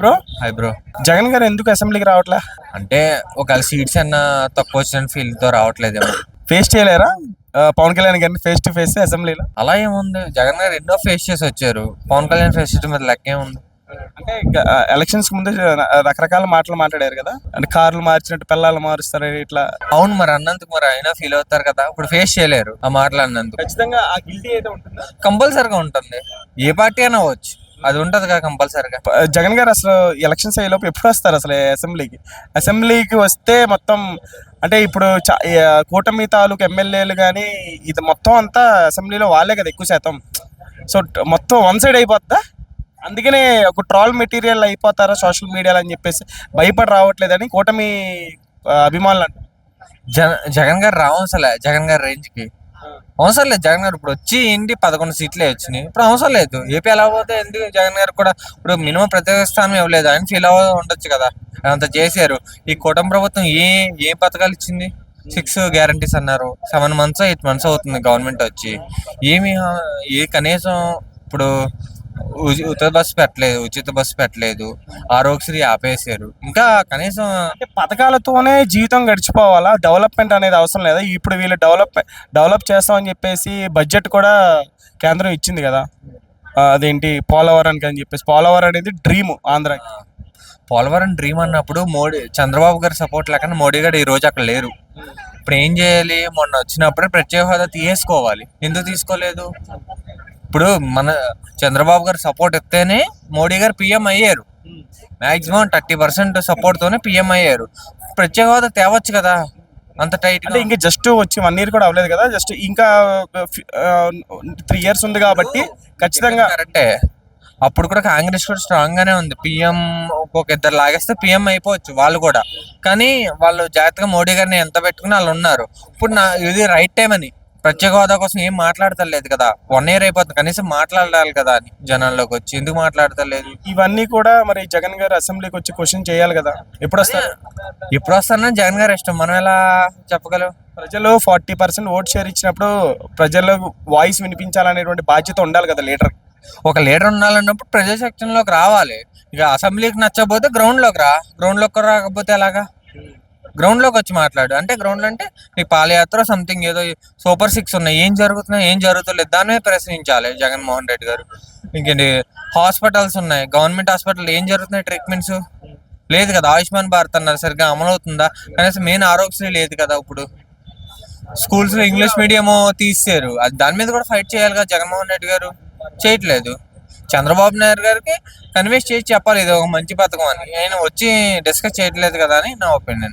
Bro hi bro Jagan గారు ఎందుకు అసెంబ్లీకి రావట్లే? అంటే ఒకవేళ సీట్స్ అన్న తక్కువ వచ్చిన ఫీల్తో రావట్లేదేమో ఫేస్ చేయలేరా? ఆ, పవన్ కళ్యాణ్ గారిని ఫేస్ టు ఫేస్ అసెంబ్లీలో? అలా ఏముంది? జగన్ గారు ఎన్నో ఫేస్ చేసి వచ్చారు. పవన్ కళ్యాణ్ ఫేస్ చేయడం మీద లెక్క ఏముంది? అంటే ఎలక్షన్స్ ముందు రకరకాల మాటలు మాట్లాడారు కదా. అంటే కార్లు మార్చినట్టు పిల్లలు మారుస్తారు ఇట్లా. అవును మరి అన్నందుకు మరి అయినా ఫీల్ అవుతారు కదా. ఇప్పుడు ఫేస్ చేయలేరు ఆ మాటలు అన్నందుకు. ఖచ్చితంగా ఆ గిల్టీ అయితే ఉంటుందా? కంపల్సరిగా ఉంటుంది. ఏ పార్టీ అయినా అవ్వచ్చు. అది ఉంటది కదా కంపల్సరిగా. జగన్ గారు అసలు ఎలక్షన్స్ అయ్యేలోపు ఎప్పుడు వస్తారు అసలు అసెంబ్లీకి? అసెంబ్లీకి వస్తే మొత్తం అంటే ఇప్పుడు కూటమి తాలూకు ఎమ్మెల్యేలు కానీ ఇది మొత్తం అంతా అసెంబ్లీలో వాళ్ళే కదా ఎక్కువ శాతం. సో మొత్తం వన్ సైడ్ అయిపోద్దా? అందుకనే ఒక ట్రాల్ మెటీరియల్ అయిపోతారా సోషల్ మీడియాలో అని చెప్పేసి భయపడి రావట్లేదని కూటమి అభిమానులు అంటారు జగన్ గారు రావసలే జగన్ గారి రేంజ్కి అవసరం లేదు జగన్ గారు ఇప్పుడు వచ్చి ఏంటి పదకొండు సీట్లే వచ్చినాయి. ఇప్పుడు అవసరం లేదు ఏపీ ఎలా పోతే ఎందుకు జగన్ గారు కూడా ఇప్పుడు మినిమం ప్రత్యేక స్థానం ఇవ్వలేదు ఆయన ఫీల్ అవ్వ ఉండొచ్చు కదా. అంత చేశారు. ఈ కూటమి ప్రభుత్వం ఏ ఏ పథకాలు ఇచ్చింది? సిక్స్ గ్యారంటీస్ అన్నారు. సెవెన్ మంత్స్ ఎయిట్ మంత్స్ అవుతుంది గవర్నమెంట్ వచ్చి. ఏమి ఏ కనీసం ఇప్పుడు ఉచిత బస్సు పెట్టలేదు ఉచిత బస్సు పెట్టలేదు. ఆరోగ్యశ్రీ ఆపేశారు. ఇంకా కనీసం అంటే పథకాలతోనే జీవితం గడిచిపోవాలా? డెవలప్మెంట్ అనేది అవసరం లేదా? ఇప్పుడు వీళ్ళు డెవలప్ డెవలప్ చేస్తామని చెప్పేసి బడ్జెట్ కూడా కేంద్రం ఇచ్చింది కదా? అదేంటి? పోలవరానికి అని చెప్పేసి. పోలవరం అనేది డ్రీమ్ ఆంధ్రాకి పోలవరం డ్రీమ్ అన్నప్పుడు మోడీ చంద్రబాబు గారి సపోర్ట్ లేకుండా మోడీ గారు ఈ రోజు అక్కడ లేరు. ఇప్పుడు ఏం చేయాలి? మొన్న వచ్చినప్పుడే ప్రత్యేక హోదా తీసేసుకోవాలి. ఎందుకు తీసుకోలేదు? ఇప్పుడు మన చంద్రబాబు గారు సపోర్ట్ ఇస్తేనే మోడీ గారు పిఎం అయ్యారు. మాక్సిమం థర్టీ పర్సెంట్ సపోర్ట్ తోనే పిఎం అయ్యారు. ప్రత్యేక హోదా తేవచ్చు కదా? అంత టైట్ అంటే ఇంకా జస్ట్ వచ్చి వన్ ఇయర్ కూడా అవ్వలేదు కదా? జస్ట్ ఇంకా త్రీ ఇయర్స్ ఉంది కాబట్టి ఖచ్చితంగా కరెక్టే అప్పుడు కూడా కాంగ్రెస్ కూడా స్ట్రాంగ్ గానే ఉంది. పిఎం ఒక్కొక్క ఇద్దరు లాగేస్తే పిఎం అయిపోవచ్చు వాళ్ళు కూడా. కానీ వాళ్ళు జాగ్రత్తగా మోడీ గారిని ఎంత పెట్టుకుని వాళ్ళు ఉన్నారు. ఇప్పుడు నా ఇది రైట్ టైం అని. ప్రత్యేక హోదా కోసం ఏం మాట్లాడతలేదు కదా. వన్ ఇయర్ అయిపోతుంది. కనీసం మాట్లాడాలి కదా అని జనాల్లోకి వచ్చి. ఎందుకు మాట్లాడతలేదు? ఇవన్నీ కూడా మరి జగన్ గారు అసెంబ్లీకి వచ్చి క్వశ్చన్ చేయాలి కదా. ఎప్పుడు వస్తారు ఇప్పుడు వస్తానని జగన్ గారు ఇష్టం. మనం ఎలా చెప్పగలం? ప్రజలు ఫార్టీ పర్సెంట్ ఓట్ షేర్ ఇచ్చినప్పుడు ప్రజలకు వాయిస్ వినిపించాలనేటువంటి బాధ్యత ఉండాలి కదా లీడర్. ఒక లీడర్ ఉండాలన్నప్పుడు ప్రజాశక్తిలోకి రావాలి. ఇక అసెంబ్లీకి నచ్చకపోతే గ్రౌండ్లోకి రా. గ్రౌండ్లోకి రాకపోతే ఎలాగా? గ్రౌండ్లోకి వచ్చి మాట్లాడు. అంటే గ్రౌండ్ అంటే నీ పాదయాత్ర సంథింగ్ ఏదో సూపర్ సిక్స్ ఉన్నాయి. ఏం జరుగుతున్నాయి ఏం జరుగుతలేదు దాని మీద ప్రశ్నించాలి జగన్మోహన్ రెడ్డి గారు. ఇంకేంటి హాస్పిటల్స్ ఉన్నాయి. గవర్నమెంట్ హాస్పిటల్ ఏం జరుగుతున్నాయి ట్రీట్మెంట్స్? లేదు కదా ఆయుష్మాన్ భారత్ అన్నారు సరిగ్గా అమలు అవుతుందా? కనీసం మెయిన్ ఆరోగ్యశ్రీ లేదు కదా ఇప్పుడు. స్కూల్స్లో ఇంగ్లీష్ మీడియం తీసారు అది దాని మీద కూడా ఫైట్ చేయాలి కదా జగన్మోహన్ రెడ్డి గారు. చేయట్లేదు. చంద్రబాబు నాయుడు గారికి కన్విన్స్ చేసి చెప్పాలి ఇది ఒక మంచి పథకం అని. ఆయన వచ్చి డిస్కస్ చేయట్లేదు కదా అని నా ఒపీనియన్.